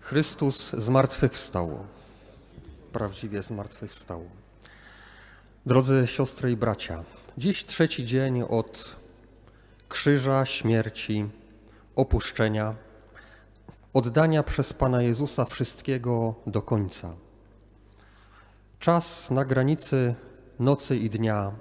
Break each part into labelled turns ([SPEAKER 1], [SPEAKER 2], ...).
[SPEAKER 1] Chrystus zmartwychwstał. Prawdziwie zmartwychwstał. Drodzy siostry i bracia, dziś trzeci dzień od krzyża, śmierci, opuszczenia, oddania przez Pana Jezusa wszystkiego do końca. Czas na granicy nocy i dnia.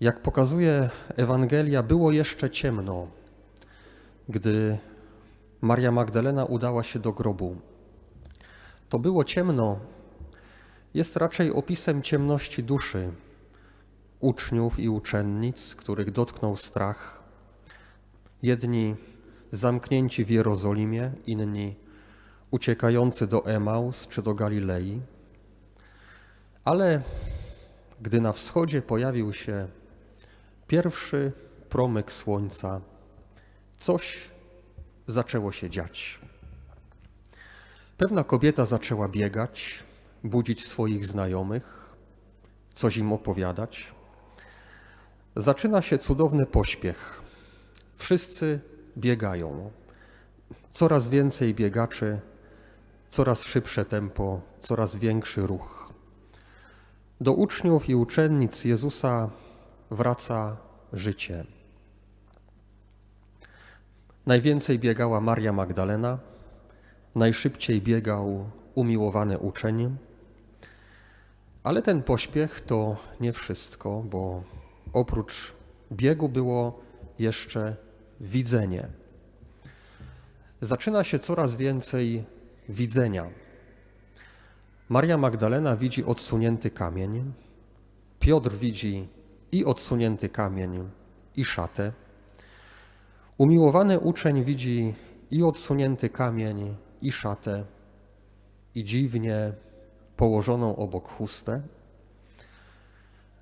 [SPEAKER 1] Jak pokazuje Ewangelia, było jeszcze ciemno, gdy Maria Magdalena udała się do grobu. To było ciemno jest raczej opisem ciemności duszy uczniów i uczennic, których dotknął strach. Jedni zamknięci w Jerozolimie, inni uciekający do Emaus czy do Galilei. Ale gdy na wschodzie pojawił się pierwszy promyk słońca, coś zaczęło się dziać. Pewna kobieta zaczęła biegać, budzić swoich znajomych, coś im opowiadać. Zaczyna się cudowny pośpiech. Wszyscy biegają. Coraz więcej biegaczy, coraz szybsze tempo, coraz większy ruch. Do uczniów i uczennic Jezusa wraca życie. Najwięcej biegała Maria Magdalena, najszybciej biegał umiłowany uczeń. Ale ten pośpiech to nie wszystko, bo oprócz biegu było jeszcze widzenie. Zaczyna się coraz więcej widzenia. Maria Magdalena widzi odsunięty kamień, Piotr widzi i odsunięty kamień, i szatę. Umiłowany uczeń widzi i odsunięty kamień, i szatę, i dziwnie położoną obok chustę.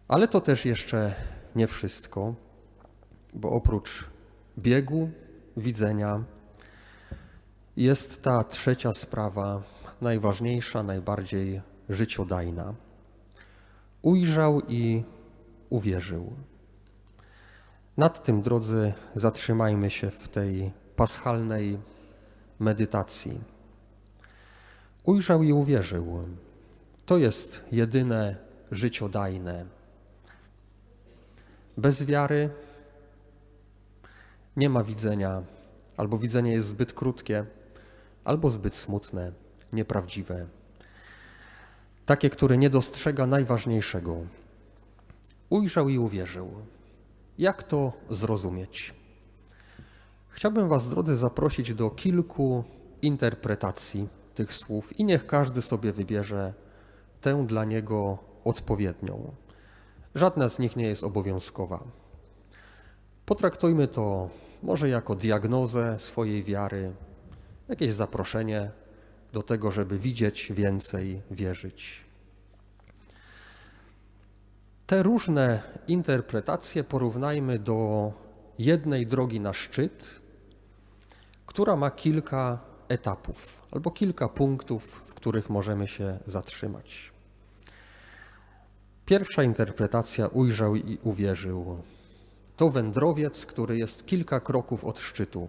[SPEAKER 1] Ale to też jeszcze nie wszystko, bo oprócz biegu, widzenia, jest ta trzecia sprawa, najważniejsza, najbardziej życiodajna. Ujrzał i uwierzył. Nad tym, drodzy, zatrzymajmy się w tej paschalnej medytacji. Ujrzał i uwierzył. To jest jedyne życiodajne. Bez wiary nie ma widzenia, albo widzenie jest zbyt krótkie, albo zbyt smutne, nieprawdziwe. Takie, które nie dostrzega najważniejszego. Ujrzał i uwierzył. Jak to zrozumieć? Chciałbym Was, drodzy, zaprosić do kilku interpretacji tych słów i niech każdy sobie wybierze tę dla niego odpowiednią. Żadna z nich nie jest obowiązkowa. Potraktujmy to może jako diagnozę swojej wiary, jakieś zaproszenie do tego, żeby widzieć więcej, wierzyć. Te różne interpretacje porównajmy do jednej drogi na szczyt, która ma kilka etapów albo kilka punktów, w których możemy się zatrzymać. Pierwsza interpretacja ujrzał i uwierzył. To wędrowiec, który jest kilka kroków od szczytu.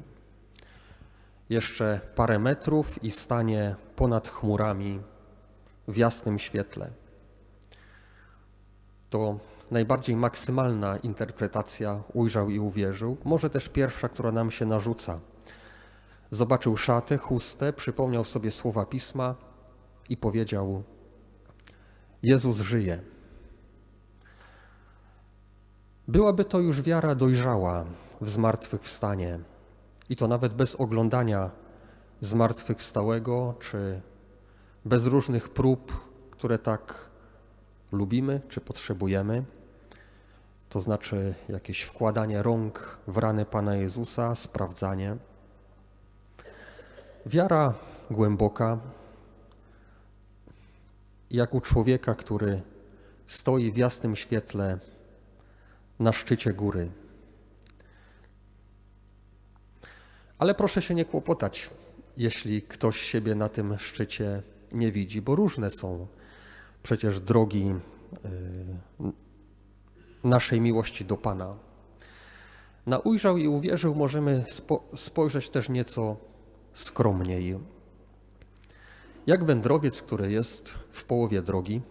[SPEAKER 1] Jeszcze parę metrów i stanie ponad chmurami w jasnym świetle. To najbardziej maksymalna interpretacja ujrzał i uwierzył, może też pierwsza, która nam się narzuca. Zobaczył szatę, chustę, przypomniał sobie słowa pisma i powiedział: Jezus żyje. Byłaby to już wiara dojrzała w zmartwychwstanie i to nawet bez oglądania zmartwychwstałego, czy bez różnych prób, które tak lubimy czy potrzebujemy. To znaczy jakieś wkładanie rąk w rany Pana Jezusa, sprawdzanie. Wiara głęboka, jak u człowieka, który stoi w jasnym świetle na szczycie góry. Ale proszę się nie kłopotać, jeśli ktoś siebie na tym szczycie nie widzi, bo różne są przecież drogi y, naszej miłości do Pana. Na ujrzał i uwierzył możemy spo, spojrzeć też nieco skromniej. Jak wędrowiec, który jest w połowie drogi,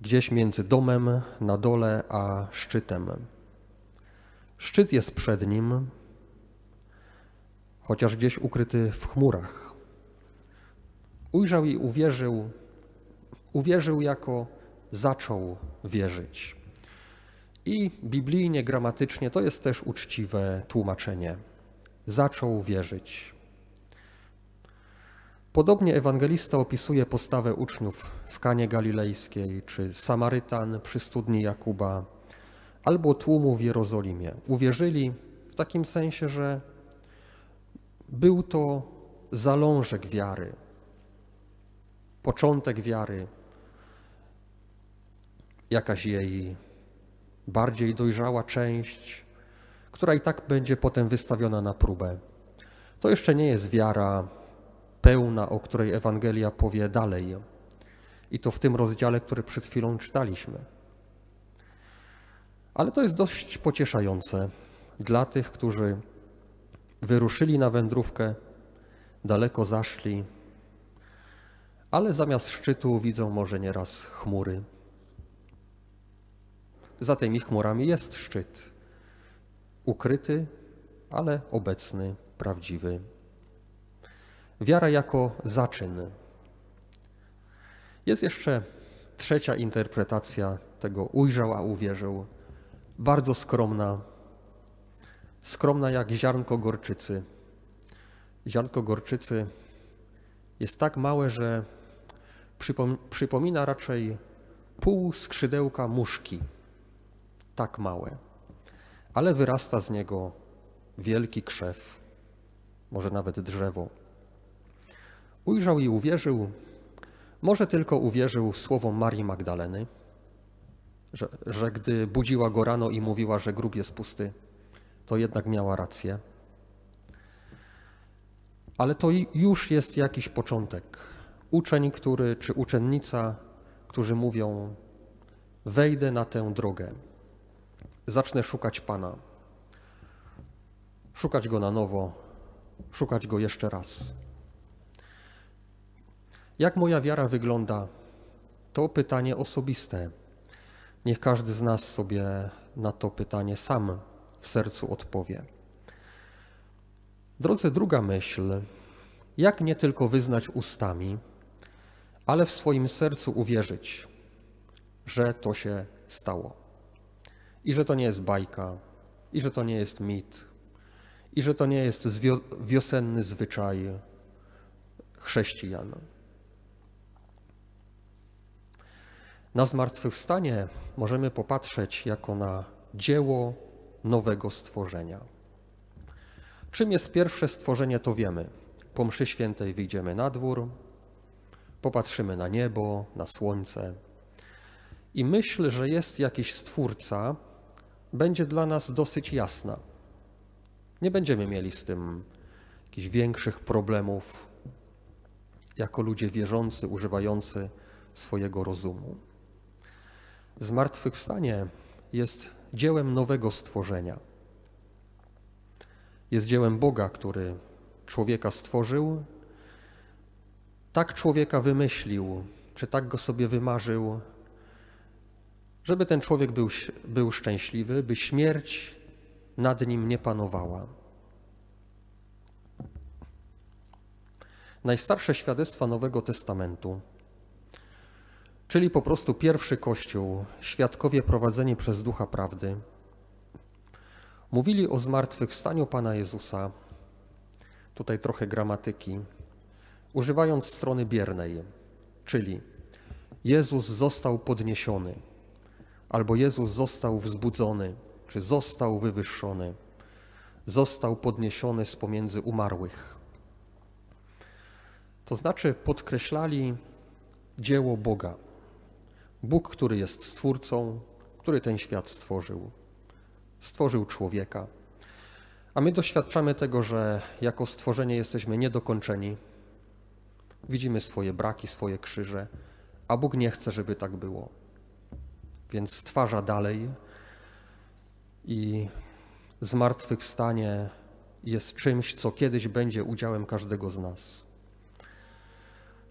[SPEAKER 1] gdzieś między domem na dole a szczytem. Szczyt jest przed nim, chociaż gdzieś ukryty w chmurach. Ujrzał i uwierzył, uwierzył jako zaczął wierzyć. I biblijnie, gramatycznie to jest też uczciwe tłumaczenie. Zaczął wierzyć. Podobnie ewangelista opisuje postawę uczniów w Kanie Galilejskiej, czy Samarytan przy studni Jakuba, albo tłumu w Jerozolimie. Uwierzyli w takim sensie, że był to zalążek wiary, początek wiary, jakaś jej bardziej dojrzała część, która i tak będzie potem wystawiona na próbę. To jeszcze nie jest wiara pełna, o której Ewangelia powie dalej. I to w tym rozdziale, który przed chwilą czytaliśmy. Ale to jest dość pocieszające dla tych, którzy wyruszyli na wędrówkę, daleko zaszli, ale zamiast szczytu widzą może nieraz chmury. Za tymi chmurami jest szczyt, ukryty, ale obecny, prawdziwy. Wiara jako zaczyn. Jest jeszcze trzecia interpretacja tego ujrzał, a uwierzył. Bardzo skromna, skromna jak ziarnko gorczycy. Ziarnko gorczycy jest tak małe, że przypomina raczej pół skrzydełka muszki. Tak małe. Ale wyrasta z niego wielki krzew, może nawet drzewo. Ujrzał i uwierzył, może tylko uwierzył słowom Marii Magdaleny, że, że gdy budziła go rano i mówiła, że grób jest pusty, to jednak miała rację. Ale to już jest jakiś początek. Uczeń, który, czy uczennica, którzy mówią: Wejdę na tę drogę, zacznę szukać Pana, szukać Go na nowo, szukać Go jeszcze raz. Jak moja wiara wygląda? To pytanie osobiste. Niech każdy z nas sobie na to pytanie sam w sercu odpowie. Drodzy, druga myśl. Jak nie tylko wyznać ustami, ale w swoim sercu uwierzyć, że to się stało. I że to nie jest bajka, i że to nie jest mit, i że to nie jest wiosenny zwyczaj chrześcijan. Na zmartwychwstanie możemy popatrzeć jako na dzieło nowego stworzenia. Czym jest pierwsze stworzenie, to wiemy. Po mszy świętej wyjdziemy na dwór, popatrzymy na niebo, na słońce i myśl, że jest jakiś stwórca, będzie dla nas dosyć jasna. Nie będziemy mieli z tym jakichś większych problemów jako ludzie wierzący, używający swojego rozumu. Zmartwychwstanie jest dziełem nowego stworzenia. Jest dziełem Boga, który człowieka stworzył, tak człowieka wymyślił, czy tak go sobie wymarzył, żeby ten człowiek był, był szczęśliwy, by śmierć nad nim nie panowała. Najstarsze świadectwa Nowego Testamentu czyli po prostu pierwszy Kościół, świadkowie prowadzeni przez Ducha Prawdy, mówili o zmartwychwstaniu Pana Jezusa, tutaj trochę gramatyki, używając strony biernej, czyli Jezus został podniesiony, albo Jezus został wzbudzony, czy został wywyższony, został podniesiony z pomiędzy umarłych. To znaczy podkreślali dzieło Boga, Bóg, który jest Stwórcą, który ten świat stworzył, stworzył człowieka. A my doświadczamy tego, że jako stworzenie jesteśmy niedokończeni, widzimy swoje braki, swoje krzyże, a Bóg nie chce, żeby tak było. Więc stwarza dalej i zmartwychwstanie jest czymś, co kiedyś będzie udziałem każdego z nas.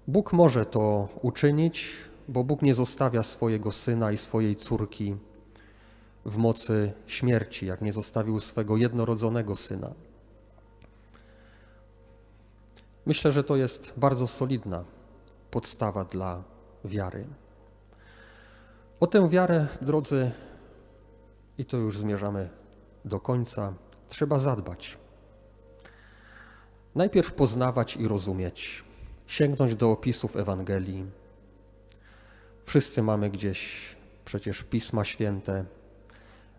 [SPEAKER 1] Bóg może to uczynić, bo Bóg nie zostawia swojego syna i swojej córki w mocy śmierci, jak nie zostawił swego jednorodzonego syna. Myślę, że to jest bardzo solidna podstawa dla wiary. O tę wiarę, drodzy, i to już zmierzamy do końca, trzeba zadbać. Najpierw poznawać i rozumieć, sięgnąć do opisów Ewangelii. Wszyscy mamy gdzieś przecież pisma święte,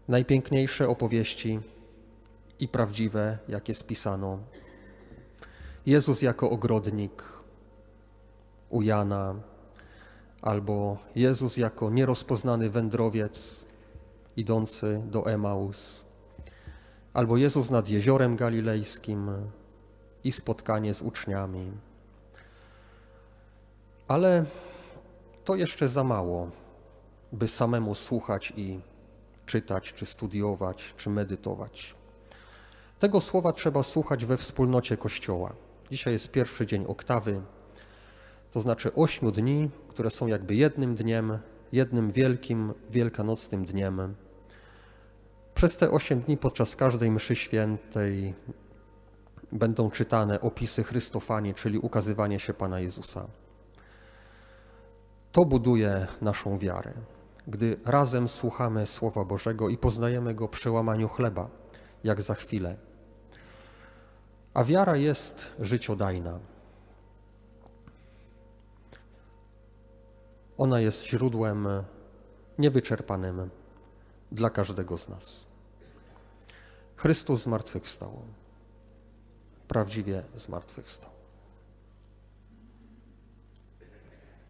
[SPEAKER 1] najpiękniejsze opowieści i prawdziwe, jakie spisano. Jezus jako ogrodnik u Jana, albo Jezus jako nierozpoznany wędrowiec idący do Emaus, albo Jezus nad jeziorem galilejskim i spotkanie z uczniami. Ale to jeszcze za mało, by samemu słuchać i czytać, czy studiować, czy medytować. Tego słowa trzeba słuchać we wspólnocie Kościoła. Dzisiaj jest pierwszy dzień oktawy, to znaczy ośmiu dni, które są jakby jednym dniem, jednym wielkim, wielkanocnym dniem. Przez te osiem dni podczas każdej mszy świętej będą czytane opisy Chrystofanii, czyli ukazywanie się Pana Jezusa. To buduje naszą wiarę, gdy razem słuchamy Słowa Bożego i poznajemy Go przy łamaniu chleba, jak za chwilę. A wiara jest życiodajna. Ona jest źródłem niewyczerpanym dla każdego z nas. Chrystus zmartwychwstał. Prawdziwie zmartwychwstał.